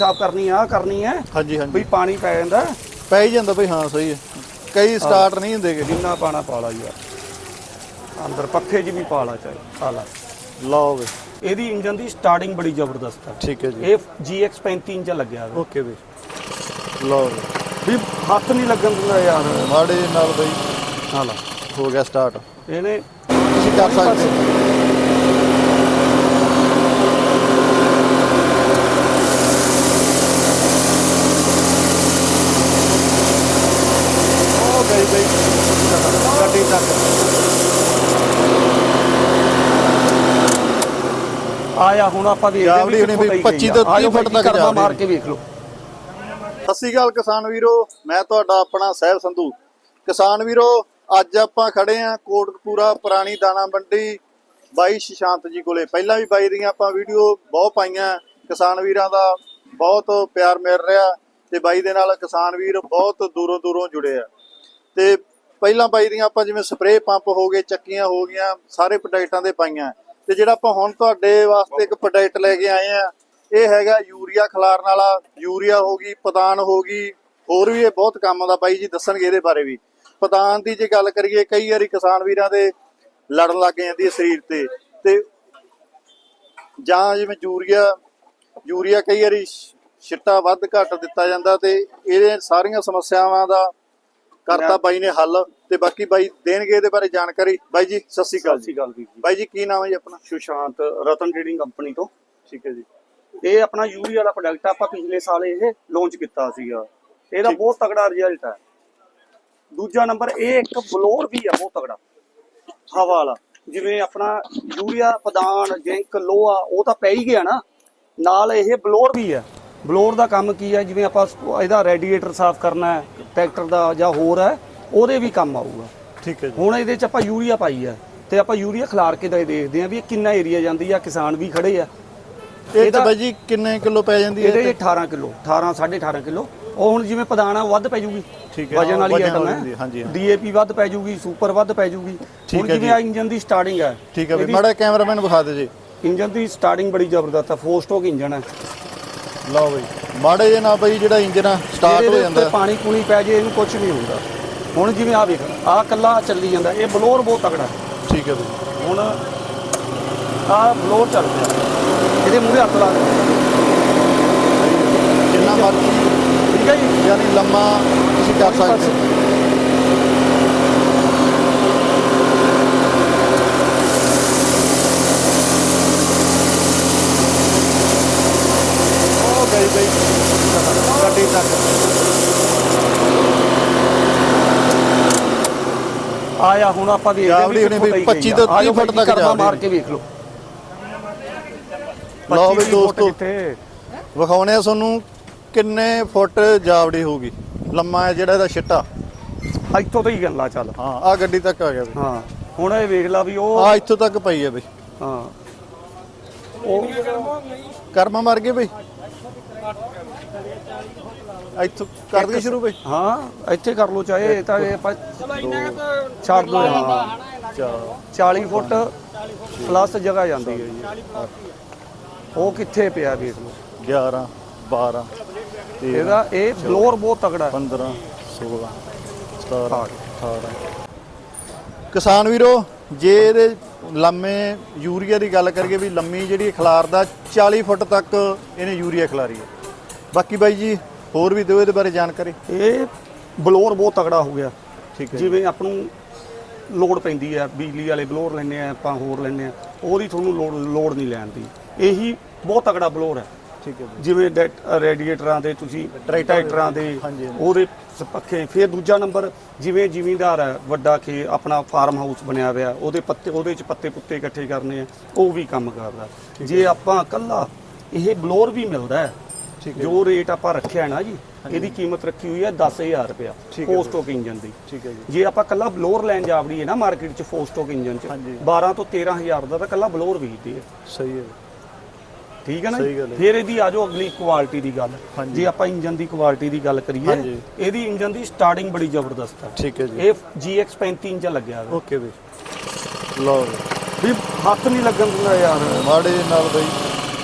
ਸਾਫ਼ ਕਰਨੀ ਆ ਕਰਨੀ ਹੈ ਹਾਂਜੀ ਵੀ ਹਾਂਜੀ ਪਾਣੀ ਪੈ ਜਾਂਦਾ। ਪੈ ਹੀ ਜਾਂਦਾ ਬਈ ਹਾਂ ਸਹੀ ਹੈ। ਕਈ ਸਟਾਰਟ ਨਹੀਂ ਹੁੰਦੇਗੇ ਜਿੰਨਾ ਪਾਣਾ ਪਾਲਾ ਯਾਰ ਅੰਦਰ ਪੱਖੇ 'ਚ ਵੀ ਪਾਲਾ ਚਾਹੇ ਪਾਲਾ। ਲਓ ਬਈ। ਇਹਦੀ ਇੰਜਨ ਦੀ ਸਟਾਰਟਿੰਗ ਬੜੀ ਜ਼ਬਰਦਸਤ ਹੈ ਠੀਕ ਹੈ ਜੀ। ਇਹ GX 35 ਇੰਚ ਲੱਗਿਆ ਹੋਇਆ। ਓਕੇ ਬਈ। ਲਓ ਬਈ। ਵੀ ਹੱਥ ਨਹੀਂ ਲੱਗਣ ਦਿੰਦਾ ਯਾਰ। ਮਾੜੇ ਜਿਹੇ ਨਾਲ ਬਈ। ਹਾਲਾ ਹੋ ਗਿਆ ਸਟਾਰਟ ਇਹਨੇ ਤੁਸੀਂ ਕਰ ਸਕਦੇ ਹੋ। ਉਹ ਗਈ ਗਈ ਗੱਡੀ ਤੱਕ ਆਇਆ ਹੁਣ ਆਪਾਂ ਦੇਖਦੇ ਜਾਵੜੀ ਹੋਣੀ ਵੀ 25 ਤੋਂ 30 ਫੁੱਟ ਤੱਕ ਕਰਦਾ ਮਾਰ ਜਾਵੜੀ। ਕੇ ਵੇਖ ਲਓ। ਸਤਿ ਸ਼੍ਰੀ ਅਕਾਲ ਕਿਸਾਨ ਵੀਰੋ ਮੈਂ ਤੁਹਾਡਾ ਆਪਣਾ ਸਹਿਬ ਸੰਧੂ। ਕਿਸਾਨ ਵੀਰੋ ਅੱਜ ਆਪਾਂ ਖੜੇ ਆਂ ਕੋਟਕਪੂਰਾ ਪੁਰਾਣੀ ਦਾਣਾ ਮੰਡੀ ਬਾਈ ਸ਼ਸ਼ਾਂਤ ਜੀ ਕੋਲੇ। ਪਹਿਲਾਂ ਵੀ ਬਾਈ ਦੀਆਂ ਆਪਾਂ ਵੀਡੀਓ ਬਹੁਤ ਪਾਈਆਂ ਕਿਸਾਨ ਵੀਰਾਂ ਦਾ ਬਹੁਤ ਪਿਆਰ ਮਿਲ ਰਿਹਾ ਤੇ ਬਾਈ ਦੇ ਨਾਲ ਕਿਸਾਨ ਵੀਰ ਬਹੁਤ ਦੂਰੋਂ ਦੂਰੋਂ ਜੁੜੇ ਆ। ਤੇ ਪਹਿਲਾਂ ਬਾਈ ਦੀਆਂ ਆਪਾਂ ਜਿਵੇਂ ਸਪਰੇਅ ਪੰਪ ਹੋ ਗਏ, ਚੱਕੀਆਂ ਹੋ ਗਈਆਂ, ਸਾਰੇ ਪ੍ਰੋਡਕਟਾਂ ਦੇ ਪਾਈਆਂ। ਤੇ ਜਿਹੜਾ ਆਪਾਂ ਹੁਣ ਤੁਹਾਡੇ ਵਾਸਤੇ ਇੱਕ ਪ੍ਰੋਡਕਟ ਲੈ ਕੇ ਆਏ ਆ, ਇਹ ਹੈਗਾ ਯੂਰੀਆ ਖਿਲਾਰਨ ਵਾਲਾ। ਯੂਰੀਆ ਹੋ ਗਈ ਪਤਾਨ ਹੋ ਗਈ, ਹੋਰ ਵੀ ਇਹ ਬਹੁਤ ਕੰਮ ਦਾ ਬਾਈ ਜੀ ਦੱਸਣਗੇ ਇਹਦੇ ਬਾਰੇ ਵੀ। ਪਤਾਨ ਦੀ ਜੇ ਗੱਲ ਕਰੀਏ, ਕਈ ਵਾਰੀ ਕਿਸਾਨ ਵੀਰਾਂ ਦੇ ਲੜਨ ਲੱਗ ਜਾਂਦੀ ਹੈ ਸਰੀਰ ਤੇ। ਤੇ ਜਾਂ ਜਿਵੇਂ ਯੂਰੀਆ ਯੂਰੀਆ ਕਈ ਵਾਰੀ ਛਿੱਟਾ ਵੱਧ ਘੱਟ ਦਿੱਤਾ ਜਾਂਦਾ ਤੇ ਇਹਦੇ ਸਾਰੀਆਂ ਸਮੱਸਿਆਵਾਂ ਦਾ ਕਰਤਾ ਬਾਈ ਨੇ ਹੱਲ ਤੇ ਬਾਕੀ ਬਾਈ ਦੇਣਗੇ ਇਹਦੇ ਬਾਰੇ ਜਾਣਕਾਰੀ। ਬਾਈ ਜੀ ਸਤਿ ਸ਼੍ਰੀ ਅਕਾਲ ਜੀ। ਬਾਈ ਜੀ ਕੀ ਨਾਮ ਹੈ ਜੀ ਆਪਣਾ? ਸੁਸ਼ਾਂਤ ਰਤਨ ਟ੍ਰੇਡਿੰਗ ਕੰਪਨੀ ਤੋਂ। ਠੀਕ ਹੈ ਜੀ। ਇਹ ਆਪਣਾ ਯੂਰੀ ਵਾਲਾ ਪ੍ਰੋਡਕਟ ਆਪਾਂ ਪਿਛਲੇ ਸਾਲ ਇਹ ਲਾਂਚ ਕੀਤਾ ਸੀਗਾ। ਇਹਦਾ ਬਹੁਤ ਤਗੜਾ ਰਿਜ਼ਲਟ ਹੈ ਦੂਜਾ ਨੰਬਰ ਇਹ ਇੱਕ ਬਲੋਰ ਵੀ ਆ ਬਹੁਤ ਤਗੜਾ ਹਵਾ ਵਾਲਾ। ਜਿਵੇਂ ਆਪਣਾ ਯੂਰੀਆ ਪਦਾਨ ਜਿੰਕ ਲੋਹਾ ਉਹ ਤਾਂ ਪੈ ਹੀ ਗਿਆ ਨਾ। ਨਾਲ ਇਹ ਬਲੋਰ ਵੀ ਹੈ ਬਲੋਰ ਦਾ ਕੰਮ ਕੀ ਹੈ? ਜਿਵੇਂ ਆਪਾਂ ਇਹਦਾ ਰੈਡੀਏਟਰ ਸਾਫ਼ ਕਰਨਾ ਹੈ ਟਰੈਕਟਰ ਦਾ ਜਾਂ ਹੋਰ ਹੈ ਉਹਦੇ ਵੀ ਕੰਮ ਆਊਗਾ। ਠੀਕ ਹੈ ਜੀ। ਹੁਣ ਇਹਦੇ ਚ ਆਪਾਂ ਯੂਰੀਆ ਪਾਈ ਹੈ ਤੇ ਆਪਾਂ ਯੂਰੀਆ ਖਿਲਾਰ ਕੇ ਤਾਂ ਦੇਖਦੇ ਆਂ ਵੀ ਇਹ ਕਿੰਨਾ ਏਰੀਆ ਜਾਂਦੀ ਆ ਕਿਸਾਨ ਵੀ ਖੜੇ ਆ। ਇਹ ਤਾਂ ਬਾਈ ਜੀ ਕਿੰਨੇ ਕਿਲੋ ਪੈ ਜਾਂਦੀ ਹੈ ਇਹਦੇ 'ਚ 18 ਕਿਲੋ 18 18.5 ਕਿਲੋ। ਉਹ ਹੁਣ ਜਿਵੇਂ ਪਦਾਨਾ ਵੱਧ ਪੈ ਜੂਗੀ। ਠੀਕ ਹੈ, ਵਜਨ ਵਾਲੀ ਆਈਟਮ ਹੈ। ਹਾਂਜੀ। ਡੀਏਪੀ ਵੱਧ ਪੈ ਜੂਗੀ ਸੁਪਰ ਵੱਧ ਪੈ ਜੂਗੀ। ਹੁਣ ਜਿਵੇਂ ਇੰਜਨ ਦੀ ਸਟਾਰਟਿੰਗ ਹੈ ਠੀਕ ਹੈ ਬਈ ਮਾੜਾ ਕੈਮਰਾਮੈਨ ਵਿਖਾ ਦਿਓ ਜੀ। ਇੰਜਨ ਦੀ ਸਟਾਰਟਿੰਗ ਬੜੀ ਜ਼ਬਰਦਸਤ ਹੈ 4 ਸਟੋਕ ਇੰਜਨ ਹੈ। ਲਓ ਬਈ। ਮਾੜੇ ਜੇ ਨਾਲ ਬਈ ਜਿਹੜਾ ਇੰਜਨ ਆ ਸਟਾਰਟ ਹੋ ਜਾਂਦਾ। ਪਾਣੀ ਪੂਣੀ ਪੈ ਜੇ ਇਹਨੂੰ ਕੁਝ ਨਹੀਂ ਹੁੰਦਾ। ਹੁਣ ਜਿਵੇਂ ਆ ਵੇਖ ਆ ਕੱਲਾ ਚੱਲੀ ਜਾਂਦਾ ਇਹ ਬਲੋਰ ਬਹੁਤ ਤਗੜਾ ਹੈ। ਠੀਕ ਹੈ ਬਈ। ਹੁਣ ਆ ਬਲੋਰ ਚੱਲ ਪਿਆ। ਇਹਦੇ ਮੂਹਰੇ ਹੱਥ ਲਾ ਦੇ ਜਿੰਨਾ ਮਰਜ਼ੀ ਠੀਕ ਹੈ ਜੀ। ਯਾਨੀ ਲੰਮਾ ਤੁਸੀਂ ਕਰ ਸਕਦੇ ਹੋ ਉਹ ਗਈ। ਗੱਡੀ ਤੱਕ ਆਇਆ ਹੁਣ ਆਪਾਂ ਹਾਂ ਜਾਵੜੀ ਹੋਣੀ ਵੀ ਕਿੱਥੋਂ ਤੱਕ 25 ਤੋਂ 30 ਆਜੋ ਫੁੱਟ ਤੱਕ ਕਰਦਾ ਮਾਰ। ਕੇ ਵੇਖ ਲਓ। ਲਓ ਵੀ 25 ਫੁੱਟ ਦੋਸਤੋ? ਵਿਖਾਉਣੇ ਆ ਤੁਹਾਨੂੰ ਕਿੰਨੇ ਫੁੱਟ ਜਾਵੜੀ ਹੋਊਗੀ। ਲੰਮਾ ਹੈ ਜਿਹੜਾ ਇਹਦਾ ਛਿੱਟਾ। ਇੱਥੋਂ ਤੋਂ ਹੀ ਗੱਲਾਂ ਚੱਲ। ਹਾਂ ਆ ਗੱਡੀ ਤੱਕ ਆ ਗਿਆ ਬਈ ਹਾਂ ਹੁਣ ਇਹ ਵੇਖ ਲਾ ਵੀ ਉਹ ਆ ਇੱਥੋਂ ਤੱਕ ਪਈ ਹੈ ਬਈ ਹਾਂ। ਉਹ ਕਰਮਾ ਮਰ ਗਏ ਬਈ। ਇੱਥੋਂ ਕਰ ਦਈਏ ਸ਼ੁਰੂ ਬਈ। ਹਾਂ ਇੱਥੇ ਕਰ ਲਓ ਚਾਹੇ ਇਹ ਤਾਂ ਇਹ ਆਪਾਂ ਛੱਡ ਦੋ। ਹਾਂ। ਚਲੋ। 40 ਫੁੱਟ ਪਲੱਸ ਜਗ੍ਹਾ ਜਾਂਦੀ ਹੈ ਜੀ। ਉਹ ਕਿੱਥੇ ਪਿਆ ਵੇਖ ਲਓ 11 12 13 ਇਹਦਾ ਇਹ ਬਲੋਰ ਬਹੁਤ ਤਗੜਾ ਹੈ। 15 16 17 18 ਕਿਸਾਨ ਵੀਰੋ ਜੇ ਇਹਦੇ ਲੰਮੇ ਯੂਰੀਆ ਦੀ ਗੱਲ ਕਰੀਏ ਵੀ ਲੰਮੀ ਜਿਹੜੀ ਖਿਲਾਰ ਦਾ 40 ਫੁੱਟ ਤੱਕ ਇਹਨੇ ਯੂਰੀਆ ਖਿਲਾਰੀ ਹੈ। ਬਾਕੀ ਬਾਈ ਜੀ ਹੋਰ ਵੀ ਦਿਓ ਇਹਦੇ ਬਾਰੇ ਜਾਣਕਾਰੀ? ਇਹ ਬਲੋਰ ਬਹੁਤ ਤਗੜਾ ਹੋ ਗਿਆ। ਠੀਕ ਹੈ ਜਿਵੇਂ ਆਪ ਨੂੰ ਲੋਡ ਪੈਂਦੀ ਹੈ ਬਿਜਲੀ ਵਾਲੇ ਬਲੋਰ ਲੈਣੇ ਆ ਆਪਾਂ ਹੋਰ ਲੈਣੇ ਆ ਉਹਦੀ ਤੁਹਾਨੂੰ ਲੋਡ ਲੋਡ ਨਹੀਂ ਲੈਣ ਦੀ। ਇਹੀ ਬਹੁਤ ਤਗੜਾ ਬਲੋਰ ਹੈ ਠੀਕ ਹੈ ਜੀ। ਜਿਵੇਂ ਡੈਟ- ਰੇਡੀਏਟਰਾਂ ਦੇ ਤੁਸੀਂ ਟਰੈਕਟਰਾਂ ਦੇ। ਉਹਦੇ ਪੱਖੇ ਫਿਰ ਦੂਜਾ ਨੰਬਰ ਜਿਵੇਂ ਜ਼ਿਮੀਂਦਾਰ ਹੈ ਵੱਡਾ ਖੇ ਆਪਣਾ ਫਾਰਮ ਹਾਊਸ ਬਣਿਆ ਹੋਇਆ ਉਹਦੇ ਪੱਤੇ ਉਹਦੇ ਚ ਪੱਤੇ ਪੁੱਤੇ ਇਕੱਠੇ ਕਰਨੇ ਆ ਉਹ ਵੀ ਕੰਮ ਕਰਦਾ। ਜੇ। ਆਪਾਂ ਕੱਲਾ ਇਹ ਬਲੋਰ ਵੀ ਮਿਲਦਾ ਹੈ। ਜੋ ਰੇਟ ਆਪਾਂ ਰੱਖਿਆ ਹੈ ਨਾ ਜੀ ਇਹਦੀ ਕੀਮਤ ਰੱਖੀ ਹੋਈ ਹੈ 10000 ਰੁਪਇਆ ਠੀਕ ਹੈ ਫੋਰ ਸਟੋਕ ਇੰਜਨ ਦੀ। ਠੀਕ ਹੈ ਜੀ। ਜੇ ਆਪਾਂ ਕੱਲਾ ਬਲੋਰ ਲੈਣ ਜਾਵੜੀਏ ਨਾ ਮਾਰਕੀਟ 'ਚ ਫੋਰ ਸਟੋਕ ਇੰਜਨ 'ਚ ਹਾਂਜੀ। 12 ਤੋਂ 13000 ਦਾ ਤਾਂ ਕੱਲਾ ਬਲੋਰ ਵੇਚਦੇ ਆ। ਸਹੀ ਹੈ। ਠੀਕ ਹੈ ਨਾ ਹੈ। ਫਿਰ ਇਹਦੀ ਆਜੋ ਅਗਲੀ ਕੁਆਲਿਟੀ ਦੀ ਗੱਲ। ਜੇ ਆਪਾਂ ਇੰਜਨ ਦੀ ਕੁਆਲਿਟੀ ਦੀ ਗੱਲ ਕਰੀਏ। ਇਹਦੀ ਇੰਜਨ ਦੀ ਸਟਾਰਟਿੰਗ ਬੜੀ ਜ਼ਬਰਦਸਤ ਹੈ। ਠੀਕ ਹੈ ਜੀ। ਇਹ GX 35 ਇੰਚ ਲੱਗਿਆ ਹੋਇਆ। ਓਕੇ ਬਈ ਲਓ ਵੀ ਹੱਥ ਨਹੀਂ ਲੱਗਣ ਦਿੰਦਾ ਯਾਰ। ਮਾੜੇ ਨਾਲ ਬਈ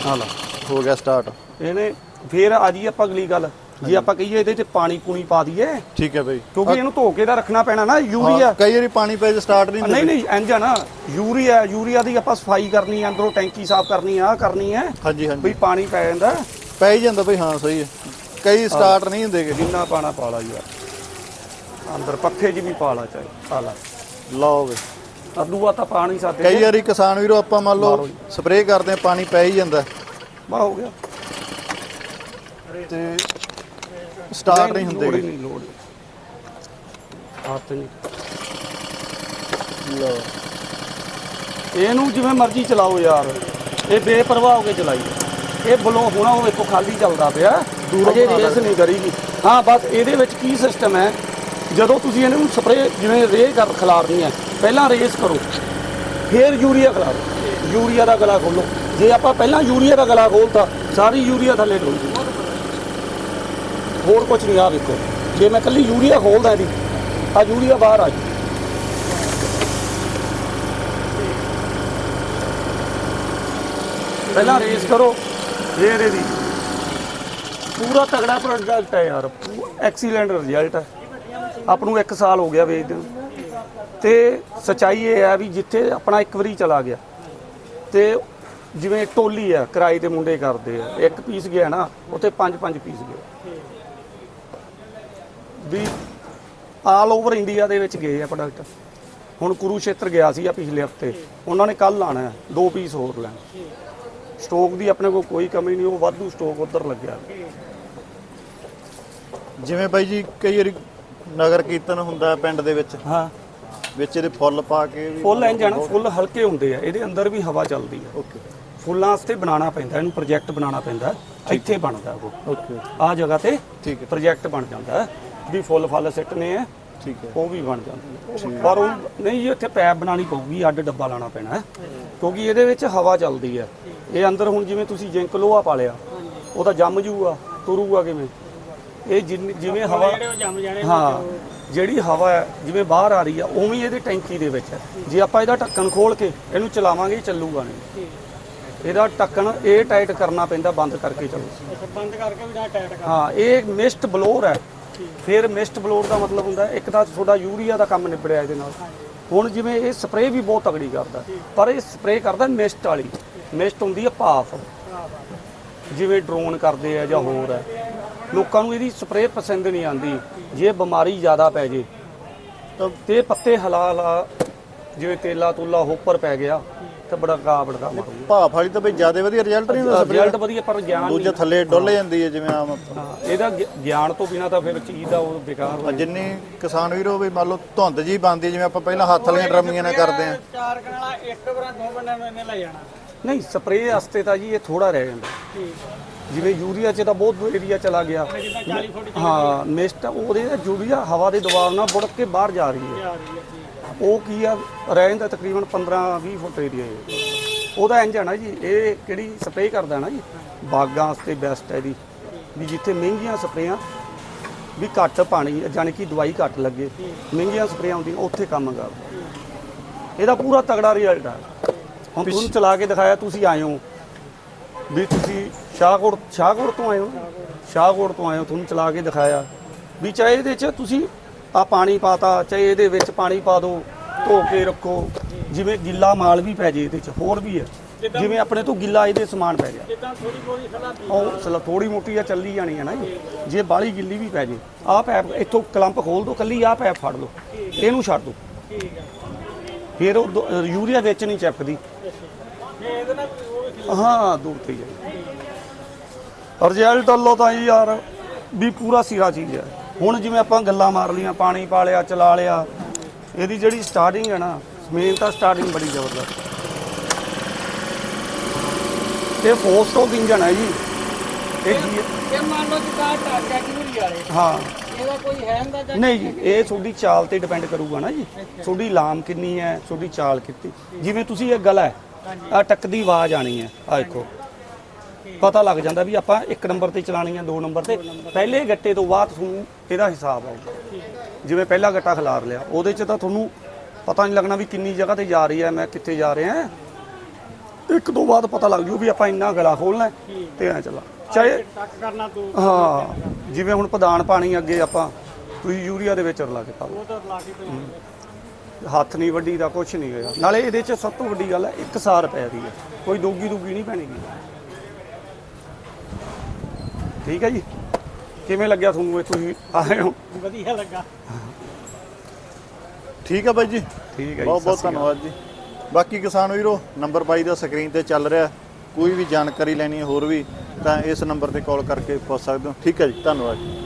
ਹਾਲਾ ਹੋ ਗਿਆ ਸਟਾਰਟ ਇਹਨੇ ਫਿਰ ਆ ਜੀ ਆਪਾਂ ਅਗਲੀ ਗੱਲ। ਜੇ ਆਪਾਂ ਕਹੀਏ ਇਹਦੇ 'ਚ ਪਾਣੀ ਪੂਣੀ ਪਾ ਦਈਏ ਠੀਕ ਹੈ ਬਾਈ। ਕਿਉਂਕਿ ਇਹਨੂੰ ਧੋ ਕੇ ਤਾਂ ਰੱਖਣਾ ਪੈਣਾ ਨਾ ਯੂਰੀਆ। ਹਾਂ, ਕਈ ਵਾਰੀ ਪਾਣੀ ਪੈ ਸਟਾਰਟ ਨਹੀਂ ਨਹੀਂ ਨਹੀਂ ਇੰਜ ਆ ਨਾ ਯੂਰੀਆ ਯੂਰੀਆ ਦੀ ਆਪਾਂ ਸਫ਼ਾਈ ਕਰਨੀ ਆ ਅੰਦਰੋਂ ਟੈਂਕੀ ਸਾਫ਼ ਕਰਨੀ ਆ ਕਰਨੀ ਆ ਹਾਂਜੀ ਹਾਂਜੀ। ਵੀ ਪਾਣੀ ਪੈ ਜਾਂਦਾ। ਪੈ ਹੀ ਜਾਂਦਾ ਬਈ ਹਾਂ ਸਹੀ ਹੈ। ਕਈ ਸਟਾਰਟ ਨਹੀਂ ਹੁੰਦੇਗੇ ਜਿੰਨਾ ਪਾਣਾ ਪਾਲਾ ਯਾਰ। ਅੰਦਰ ਪੱਖੇ 'ਚ ਵੀ ਪਾਲਾ ਚਾਹੇ ਪਾਲਾ ਲਓ ਬਈ। ਅਦੂਆ ਤਾਂ ਪਾਣੀ ਸਾਦੇ ਕਈ ਵਾਰੀ ਕਿਸਾਨ ਵੀਰੋ ਆਪਾਂ ਮੰਨ ਲਓ ਸਪਰੇਅ ਕਰਦੇ ਆ ਪਾਣੀ ਪੈ ਹੀ ਜਾਂਦਾ। ਬਾ ਹੋ ਗਿਆ। ਤੇ ਸਟਾਰਟ ਨਹੀਂ ਹੁੰਦੇ ਨਹੀਂ ਲੋੜ ਹੱਥ ਨਹੀਂ। ਲਓ ਇਹਨੂੰ ਜਿਵੇਂ ਮਰਜ਼ੀ ਚਲਾਓ ਯਾਰ। ਇਹ ਬੇਪਰਵਾਹ ਹੋ ਕੇ ਚਲਾਈ ਇਹ ਬਲੋ ਹੋਣਾ ਉਹ ਵੇਖੋ ਖਾਲੀ ਚੱਲਦਾ ਪਿਆ। ਦੂਰੋਂ ਅਜੇ ਬਣਾ ਰੇਸ ਨਹੀਂ ਕਰੀਗੀ। ਹਾਂ ਬਸ ਇਹਦੇ ਵਿੱਚ ਕੀ ਸਿਸਟਮ ਹੈ? ਜਦੋਂ ਤੁਸੀਂ ਇਹਨੂੰ ਸਪਰੇ ਜਿਵੇਂ ਰੇ ਕਰ ਖਿਲਾਰਨੀ ਹੈ ਪਹਿਲਾਂ ਰੇਸ ਕਰੋ। ਫਿਰ ਯੂਰੀਆ ਖਿਲਾਰੋ। ਯੂਰੀਆ ਦਾ ਗਲਾ ਖੋਲੋ। ਜੇ ਆਪਾਂ ਪਹਿਲਾਂ ਯੂਰੀਆ ਦਾ ਗਲਾ ਖੋਲਤਾ ਸਾਰੀ ਯੂਰੀਆ ਥੱਲੇ ਡੁੱਲ ਜੂ। ਹੋਰ ਕੁਝ ਨਹੀਂ ਆ ਵੇਖੋ। ਜੇ ਮੈਂ ਕੱਲੀ ਯੂਰੀਆ ਖੋਲਦਾ ਇਹਦੀ ਆ ਯੂਰੀਆ ਬਾਹਰ ਆ ਜੂ। ਪਹਿਲਾਂ ਰੇਸ ਕਰੋ। ਫੇਰ ਇਹਦੀ ਪੂਰਾ ਤਗੜਾ ਪ੍ਰੋਡਕਟ ਹੈ ਯਾਰ ਐਕਸੀਲੈਂਟ ਰਿਜ਼ਲਟ ਹੈ। ਆਪ ਨੂੰ 1 ਸਾਲ ਹੋ ਗਿਆ ਵੇਚਦੇ ਨੂੰ। ਤੇ ਸਚਾਈ ਇਹ ਹੈ ਵੀ ਜਿੱਥੇ ਆਪਣਾ ਇੱਕ ਵਾਰੀ ਚਲਾ ਗਿਆ ਤੇ ਜਿਵੇਂ ਟੋਲੀ ਆ ਕਿਰਾਏ ਤੇ ਮੁੰਡੇ ਕਰਦੇ ਆ। ਇੱਕ ਪੀਸ ਗਿਆ ਨਾ ਉੱਥੇ ਪੰਜ ਪੰਜ ਪੀਸ ਗਏ। ਵੀ ਆਲ ਓਵਰ ਇੰਡੀਆ ਦੇ ਵਿੱਚ ਗਏ ਆ ਪ੍ਰੋਡਕਟ ਹੁਣ ਕੁਰੂਸ਼ੇਤਰ ਗਿਆ ਸੀ ਆ ਪਿਛਲੇ ਹਫ਼ਤੇ। ਉਹਨਾਂ ਨੇ ਕੱਲ ਆਣਾ ਹੈ, ਦੋ ਪੀਸ ਹੋਰ ਲੈਣ। ਸਟੋਕ ਦੀ ਆਪਣੇ ਕੋਲ ਕੋਈ ਕਮੀ ਨਹੀਂ ਉਹ ਵਾਧੂ ਸਟੋਕ ਉਧਰ ਲੱਗਿਆ। ਜਿਵੇਂ ਬਾਈ ਜੀ ਕਈ ਵਾਰੀ ਨਗਰ ਕੀਰਤਨ ਹੁੰਦਾ ਹੈ ਪਿੰਡ ਦੇ ਵਿੱਚ। ਹਾਂ। ਵਿੱਚ ਇਹਦੇ ਫੁੱਲ ਪਾ ਕੇ ਵੀ ਫੁੱਲ ਇੰਜਣ ਫੁੱਲ ਹਲਕੇ ਹੁੰਦੇ ਆ ਇਹਦੇ ਅੰਦਰ ਵੀ ਹਵਾ ਚੱਲਦੀ ਆ। ਓਕੇ ਫੁੱਲਾਂ ਵਾਸਤੇ ਬਣਾਉਣਾ ਪੈਂਦਾ ਇਹਨੂੰ ਪ੍ਰੋਜੈਕਟ ਬਣਾਉਣਾ ਪੈਂਦਾ ਇੱਥੇ ਬਣਦਾ ਉਹ। ਓਕੇ ਆ ਜਗ੍ਹਾ ਤੇ ਠੀਕ ਹੈ। ਪ੍ਰੋਜੈਕਟ ਬਣ ਜਾਂਦਾ। ਵੀ ਫੁੱਲ ਫਲ ਸਿੱਟਨੇ ਆ ਠੀਕ ਹੈ। ਉਹ ਵੀ ਬਣ ਜਾਂਦੀ ਪਰ ਉਹ ਨਹੀਂ ਜੀ ਇੱਥੇ ਪੈਪ ਬਣਾਣੀ ਪਊਗੀ ਅੱਡ ਡੱਬਾ ਲਾਣਾ ਪੈਣਾ ਹੈ। ਕਿਉਂਕਿ ਇਹਦੇ ਵਿੱਚ ਹਵਾ ਚੱਲਦੀ ਹੈ। ਇਹ ਅੰਦਰ ਹੁਣ ਜਿਵੇਂ ਤੁਸੀਂ ਜਿੰਕ ਲੋਹਾ ਪਾ ਲਿਆ ਉਹ ਤਾਂ ਜੰਮ ਜੂਗਾ ਤੁਰੂਗਾ ਕਿਵੇਂ? ਇਹ ਜਿਵੇਂ ਹਵਾ ਹਾਂ ਜਿਹੜੀ ਹਵਾ ਹੈ ਜਿਵੇਂ ਬਾਹਰ ਆ ਰਹੀ ਆ ਉਵੇਂ ਇਹਦੀ ਟੈਂਕੀ ਦੇ ਵਿੱਚ ਹੈ। ਜੇ ਆਪਾਂ ਇਹਦਾ ਢੱਕਣ ਖੋਲ ਕੇ ਇਹਨੂੰ ਚਲਾਵਾਂਗੇ ਚੱਲੂਗਾ ਨਹੀਂ। ਇਹਦਾ ਢੱਕਣ ਇਹ ਟਾਈਟ ਕਰਨਾ ਪੈਂਦਾ ਬੰਦ ਕਰਕੇ ਚੱਲੋ। ਬੰਦ ਕਰਕੇ ਵੀ ਨਾ ਟਾਈਟ ਕਰ ਹਾਂ ਇਹ ਮਿਸਟ ਬਲੋਰ ਹੈ। ਫਿਰ ਮਿਸਟ ਬਲੋਰ ਦਾ ਮਤਲਬ ਹੁੰਦਾ ਇੱਕ ਤਾਂ ਤੁਹਾਡਾ ਯੂਰੀਆ ਦਾ ਕੰਮ ਨਿਬੜਿਆ ਇਹਦੇ ਨਾਲ। ਹੁਣ ਜਿਵੇਂ ਇਹ ਸਪਰੇਅ ਵੀ ਬਹੁਤ ਤਗੜੀ ਕਰਦਾ ਪਰ ਇਹ ਸਪਰੇਅ ਕਰਦਾ ਮਿਸਟ ਵਾਲੀ। ਮਿਸਟ ਹੁੰਦੀ ਹੈ ਭਾਫ। ਜਿਵੇਂ ਡਰੋਨ ਕਰਦੇ ਆ ਜਾਂ ਹੋਰ ਹੈ। ਲੋਕਾਂ ਨੂੰ ਇਹਦੀ ਸਪਰੇਅ ਪਸੰਦ ਨਹੀਂ ਆਉਂਦੀ। ਜੇ ਬਿਮਾਰੀ ਜ਼ਿਆਦਾ ਪੈ ਜੇ, ਤਾਂ ਤੇ ਪੱਤੇ ਹਲਾ ਹਲਾ ਜਿਵੇਂ ਤੇਲਾ ਤੁਲਾ ਹੋਪਰ ਪੈ ਗਿਆ। ਤਾਂ ਬੜਾ ਗਾ ਬੜਦਾ ਮਾਰੂ ਭਾਫ ਵਾਲੀ ਤਾਂ ਬਈ ਜ਼ਿਆਦਾ ਵਧੀਆ ਰਿਜ਼ਲਟ ਨਹੀਂ ਹੁੰਦਾ ਰਿਜ਼ਲਟ ਵਧੀਆ ਪਰ ਗਿਆਨ ਦੂਜਾ ਥੱਲੇ ਡੁੱਲ ਜਾਂਦੀ ਹੈ ਜਿਵੇਂ ਆਮ ਇਹਦਾ ਗਿਆਨ ਤੋਂ ਬਿਨਾ ਤਾਂ ਫਿਰ ਚੀਜ਼ ਦਾ ਉਹ ਬੇਕਾਰ ਹੋ ਜਿੰਨੀ ਕਿਸਾਨ ਵੀਰੋ ਵੀ ਮੰਨ ਲਓ ਧੁੰਦ ਜੀ ਬੰਦੀ ਜਿਵੇਂ ਆਪਾਂ ਪਹਿਲਾਂ ਹੱਥ ਵਾਲੀਆਂ ਡਰਮੀਆਂ ਨਾਲ ਕਰਦੇ ਆ ਚਾਰ ਕਰਨ ਵਾਲਾ ਇੱਕ ਵਾਰ ਦੋ ਬੰਦਿਆਂ ਨੂੰ ਇਹਨੇ ਲੈ ਜਾਣਾ। ਨਹੀਂ ਸਪਰੇਅ ਵਾਸਤੇ ਤਾਂ ਜੀ ਇਹ ਥੋੜਾ ਰਹਿ ਜਾਂਦਾ। ਠੀਕ। ਜਿਵੇਂ ਯੂਰੀਆ 'ਚ ਤਾਂ ਬਹੁਤ ਏਰੀਆ ਚਲਾ ਗਿਆ। ਜਿੱਦਾਂ 40 ਫੁੱਟ ਹਾਂ ਮਿਸਟ ਉਹਦੇ ਯੂਰੀਆ ਹਵਾ ਦੇ ਦਬਾਅ ਨਾਲ ਬੁੜਕ ਕੇ ਬਾਹਰ ਜਾ ਰਹੀ ਹੈ। ਆ ਰਹੀ ਹੈ ਠੀਕ। ਉਹ ਕੀ ਆ ਰਹਿ ਜਾਂਦਾ ਤਕਰੀਬਨ 15-20 ਫੁੱਟ ਏਰੀਆ ਹੈ ਉਹਦਾ ਇੰਜ ਹੈ ਨਾ ਜੀ ਇਹ ਕਿਹੜੀ ਸਪਰੇਅ ਕਰਦਾ ਨਾ ਜੀ ਬਾਗਾਂ ਵਾਸਤੇ ਬੈਸਟ ਹੈ ਦੀ ਵੀ ਜਿੱਥੇ ਮਹਿੰਗੀਆਂ ਸਪਰੇਆਂ ਵੀ ਘੱਟ ਪਾਣੀ ਜਾਣੀ ਕਿ ਦਵਾਈ ਘੱਟ ਲੱਗੇ ਮਹਿੰਗੀਆਂ ਸਪਰੇਆਂ ਹੁੰਦੀਆਂ ਉੱਥੇ ਕੰਮ ਕਰਦਾ। ਇਹਦਾ ਪੂਰਾ ਤਗੜਾ ਰਿਜ਼ਲਟ ਹੈ ਹੁਣ ਤੁਹਾਨੂੰ ਚਲਾ ਕੇ ਦਿਖਾਇਆ ਤੁਸੀਂ ਆਏ ਹੋ। ਵੀ ਤੁਸੀਂ ਸ਼ਾਹਕੋਟ ਸ਼ਾਹਕੋਟ ਤੋਂ ਆਏ ਹੋ? ਸ਼ਾਹਕੋਟ ਤੋਂ ਆਏ ਹੋ ਤੁਹਾਨੂੰ ਚਲਾ ਕੇ ਦਿਖਾਇਆ। ਵੀ ਚਾਹੇ ਇਹਦੇ 'ਚ ਤੁਸੀਂ ਆ ਪਾਣੀ ਪਾਤਾ ਚਾਹੇ ਇਹਦੇ ਵਿੱਚ ਪਾਣੀ ਪਾ ਦਿਓ ਧੋ ਕੇ ਰੱਖੋ। ਜਿਵੇਂ ਗਿੱਲਾ ਮਾਲ ਵੀ ਪੈ ਜੇ ਇਹਦੇ 'ਚ ਹੋਰ ਵੀ ਹੈ ਜਿਵੇਂ ਆਪਣੇ ਤੋਂ ਗਿੱਲਾ ਇਹਦੇ ਸਮਾਨ ਪੈ ਗਿਆ। ਜਿੱਦਾਂ ਥੋੜੀ ਸਲਾ ਥੋੜੀ ਮੋਟੀ ਆ ਚੱਲੀ ਜਾਣੀ ਹੈ ਨਾ ਜੀ ਜੇ ਬਾਲੀ ਗਿੱਲੀ ਵੀ ਪੈ ਜੇ ਆਹ ਪੈਪ ਇੱਥੋਂ ਕਲੰਪ ਖੋਲ ਦੋ ਕੱਲੀ ਆਹ ਪੈਪ ਫੜ ਲਓ। ਇਹਨੂੰ ਛੱਡ ਠੀਕ ਹੈ ਫਿਰ ਉਹ ਦੋ- ਯੂਰੀਆ ਵਿੱਚ ਨਹੀਂ ਚਿਪਕਦੀ ਹਾਂ ਦੂਰ ਤੇ ਜਾਈ ਰਿਜ਼ਲਟ ਵੱਲੋਂ ਤਾਂ ਯਾਰ ਵੀ ਪੂਰਾ ਸਿਰਾ ਚੀਜ਼ ਹੈ ਹੁਣ ਜਿਵੇਂ ਆਪਾਂ ਗੱਲਾਂ ਮਾਰ ਲੀਆਂ ਪਾਣੀ ਪਾ ਲਿਆ ਚਲਾ ਲਿਆ ਇਹਦੀ ਜਿਹੜੀ ਸਟਾਰਟਿੰਗ ਹੈ ਨਾ ਮੇਨ ਤਾਂ ਸਟਾਰਟਿੰਗ ਬੜੀ ਜ਼ਬਰਦਸਤ ਇਹ ਫੋਰ ਸਟ੍ਰੋਕ ਇੰਜਨ ਹੈ ਜੀ। ਇਹ ਜੀ ਇਹ ਮੰਨ ਲਓ ਜਿੱਦਾਂ ਟਾਕਾ ਕਿਹੜੀ ਵਾਲੇ? ਹਾਂ। ਇਹਦਾ ਕੋਈ ਹੈ ਹੁੰਦਾ ਜਾਂ ਨਹੀਂ ਜੀ ਇਹ ਤੁਹਾਡੀ ਚਾਲ ਤੇ ਡਿਪੈਂਡ ਕਰੂਗਾ ਨਾ ਜੀ। ਤੁਹਾਡੀ ਲਾਮ ਕਿੰਨੀ ਹੈ ਤੁਹਾਡੀ ਚਾਲ ਕਿੰਨੀ ਜਿਵੇਂ ਤੁਸੀਂ ਇਹ ਗਲਾ ਹੈ ਆ ਟੱਕਦੀ ਆਵਾਜ਼ ਆਣੀ ਹੈ ਆ ਦੇਖੋ। ਪਤਾ ਲੱਗ ਜਾਂਦਾ ਵੀ ਆਪਾਂ ਇੱਕ ਨੰਬਰ ਤੇ ਚਲਾਣੀ ਹੈ ਦੋ ਨੰਬਰ ਤੇ। ਪਹਿਲੇ ਗੱਟੇ ਤੋਂ ਬਾਅਦ ਤੁਹਾਨੂੰ ਇਹਦਾ ਹਿਸਾਬ ਆਊਗਾ। ਜਿਵੇਂ ਪਹਿਲਾ ਗੱਟਾ ਖਿਲਾਰ ਲਿਆ, ਉਹਦੇ 'ਚ ਤਾਂ ਤੁਹਾਨੂੰ ਪਤਾ ਨਹੀਂ ਲੱਗਣਾ ਵੀ ਕਿੰਨੀ ਜਗ੍ਹਾ ਤੇ ਜਾ ਰਹੀ ਹੈ ਮੈਂ ਕਿੱਥੇ ਜਾ ਰਿਹਾ ਇੱਕ ਤੋਂ ਬਾਅਦ ਪਤਾ ਲੱਗ ਜੂ ਵੀ ਆਪਾਂ ਇੰਨਾ ਗਲਾ ਖੋਲਣਾ ਤੇ ਐ ਚੱਲਾ। ਚਾਹੇ ਹਾਂ, ਜਿਵੇਂ ਹੁਣ ਪ੍ਰਧਾਨ ਪਾਣੀ ਅੱਗੇ ਆਪਾਂ, ਤੁਸੀਂ ਯੂਰੀਆ ਦੇ ਵਿੱਚ ਰਲਾ ਕੇ ਪਾ ਹੱਥ ਨਹੀਂ ਵੱਡੀ ਦਾ ਕੁਝ ਨਹੀਂ ਗਿਆ ਨਾਲੇ ਇਹਦੇ ਚ ਸਭ ਤੋਂ ਵੱਡੀ ਗੱਲ ਹੈ, ਇੱਕ ਸਾਰ ਪੈ ਰਹੀ ਹੈ। ਕੋਈ ਦੋਗੀ ਦੁਗੀ ਨਹੀਂ ਪੈਣੀਗੀ ਠੀਕ ਹੈ ਜੀ। ਕਿਵੇਂ ਲੱਗਿਆ ਤੁਹਾਨੂੰ ਇਹ ਤੁਸੀਂ ਆਏ ਹੋ? ਵਧੀਆ ਲੱਗਾ। ਠੀਕ ਆ ਬਾਈ ਜੀ। ਠੀਕ ਹੈ ਜੀ ਬਹੁਤ ਬਹੁਤ। ਧੰਨਵਾਦ ਜੀ। ਬਾਕੀ ਕਿਸਾਨ ਵੀਰੋ ਨੰਬਰ ਬਾਈ ਦਾ ਸਕਰੀਨ ਤੇ ਚੱਲ ਰਿਹਾ। ਕੋਈ ਵੀ ਜਾਣਕਾਰੀ ਲੈਣੀ ਹੈ ਹੋਰ ਵੀ ਤਾਂ ਇਸ ਨੰਬਰ ਤੇ ਕਾਲ ਕਰਕੇ ਪੁੱਛ ਸਕਦੇ ਹੋ। ਠੀਕ ਹੈ ਜੀ ਧੰਨਵਾਦ ਜੀ।